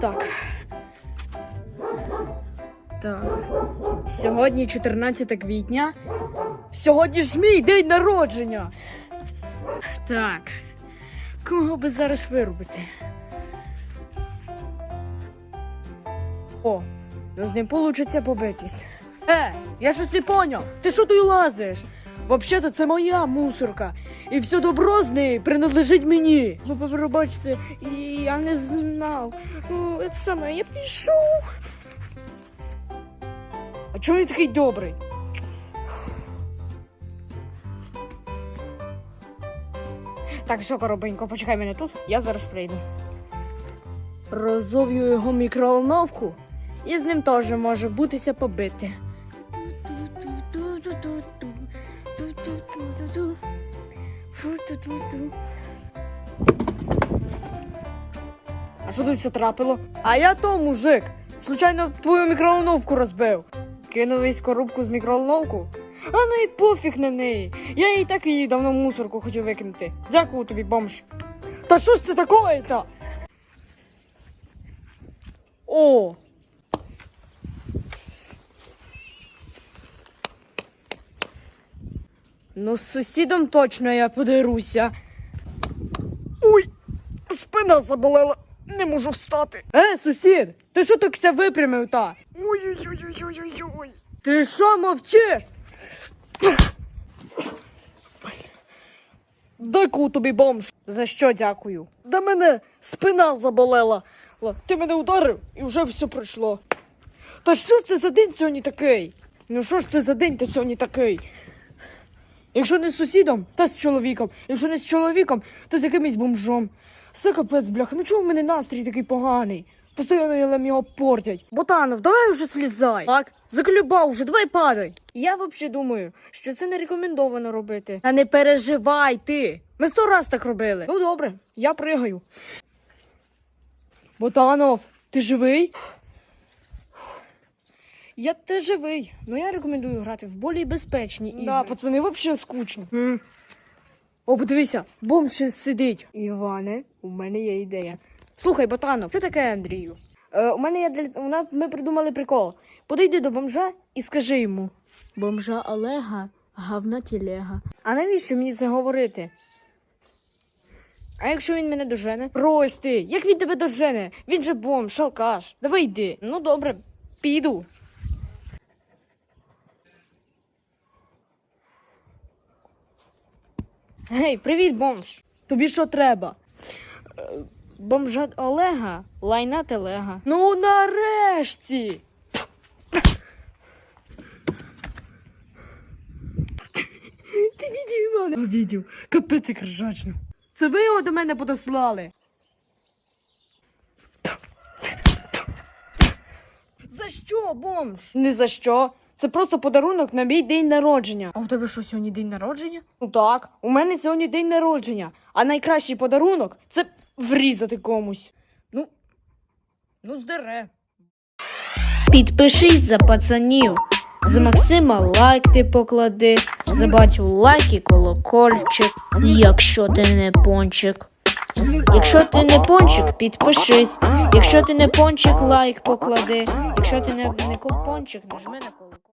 Так. Так. Сьогодні 14 квітня. Сьогодні ж мій день народження. Так. Кого би зараз вирубити? О, ну з ним получиться побитись. Е, я щось не поняв. Ти що тут лазиш? Вообще-то це моя мусорка. І все добро з неї принадлежить мені. Ви пробачте, я не знав. Ну, це саме, я пішов. А чому він такий добрий? Так, все, коробенько, почекай мене тут, я зараз прийду. Розов'ю його мікроволновку, і з ним теж може бутися побити. А що тут все трапило? А я то, мужик. Случайно твою мікроволновку розбив. Кинув весь коробку з мікроволновку. А ну і пофіг на неї. Я їй так її давно в мусорку хотів викинути. Дякую тобі, бомж. Та що ж це такое-то? О! Ну, з сусідом точно я подеруся. Ой, спина заболела, не можу встати. Е, сусід, ти що так ся випрямив та? Ой-ой-ой-ой-ой-ой. Ти що мовчиш? Дякую тобі, бомж. За що дякую? Да мене спина заболела. Ти мене ударив і вже все пройшло. Та що це за день сьогодні такий? Ну що ж це за день то сьогодні такий? Якщо не з сусідом, то з чоловіком. Якщо не з чоловіком, то з якимось бомжом. Це капець, бляха, ну чого в мене настрій такий поганий? Постоянно я його портять. Ботанов, давай вже слізай. Так, заколюбав вже, давай падай. Я взагалі думаю, що це не рекомендовано робити. Та не переживай ти. Ми сто раз так робили. Ну добре, я пригаю. Ботанов, ти живий? Я те живий, але я рекомендую грати в більш безпечні ігри. Да, пацани, взагалі скучно. М. О, подивися, бомж ще сидить. Іване, у мене є ідея. Слухай, Ботанов, що таке Андрію? Е, у мене є для вона, ми придумали прикол. Подійди до бомжа і скажи йому: Бомжа Олега, гавна тілега. А навіщо мені це говорити? А якщо він мене дожене? Прости, як він тебе дожене? Він же бомж, алкаш. Давай йди. Ну добре, піду. Гей, привіт, бомж. Тобі що треба? Е, Бомжа Олега, лайна телега. Ну нарешті. Ти відів мене? Відів. Капець як. Це ви його до мене подослали. За що, бомж? Не за що. Це просто подарунок на мій день народження. А у тебе що сьогодні день народження? Ну так, у мене сьогодні день народження. А найкращий подарунок це врізати комусь. Ну, ну здере. Підпишись за пацанів. За Максима лайк ти поклади, за батю лайк і колокольчик, якщо ти не пончик. Якщо ти не пончик, підпишись. Якщо ти не пончик, лайк поклади. Якщо ти не, не пончик, нажми на колокольчик.